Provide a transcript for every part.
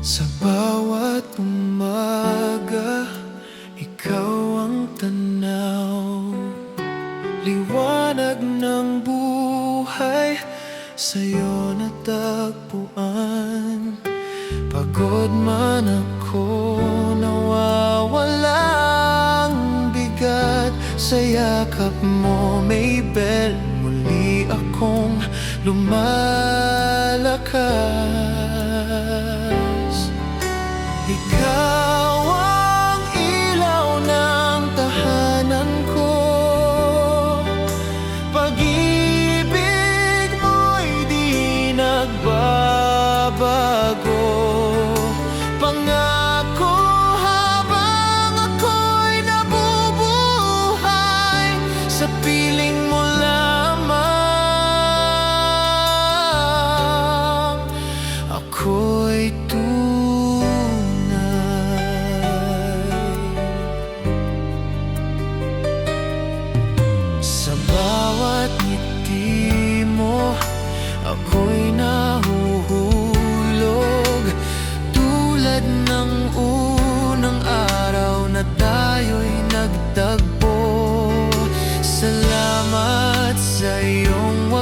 Sa bawat umaga, ikaw ang tanaw. Liwanag ng buhay, sa'yo natagpuan. Pagod man ako, nawawalang bigat. Sa yakap mo, Maybell, muli akong lumalakas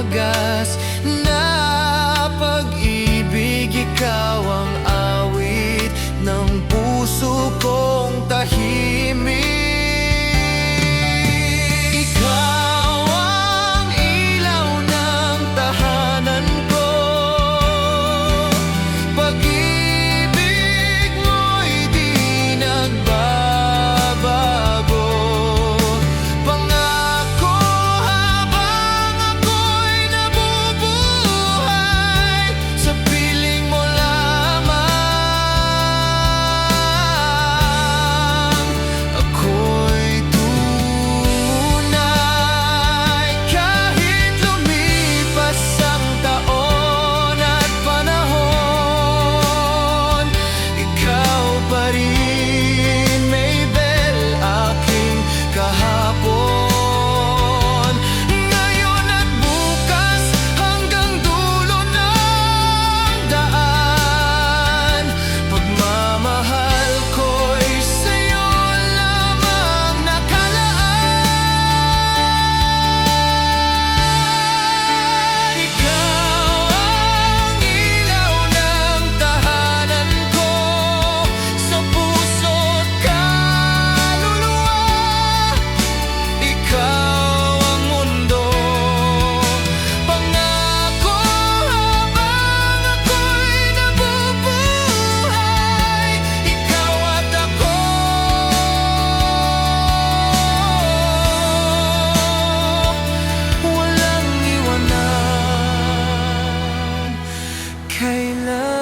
drogas. 开了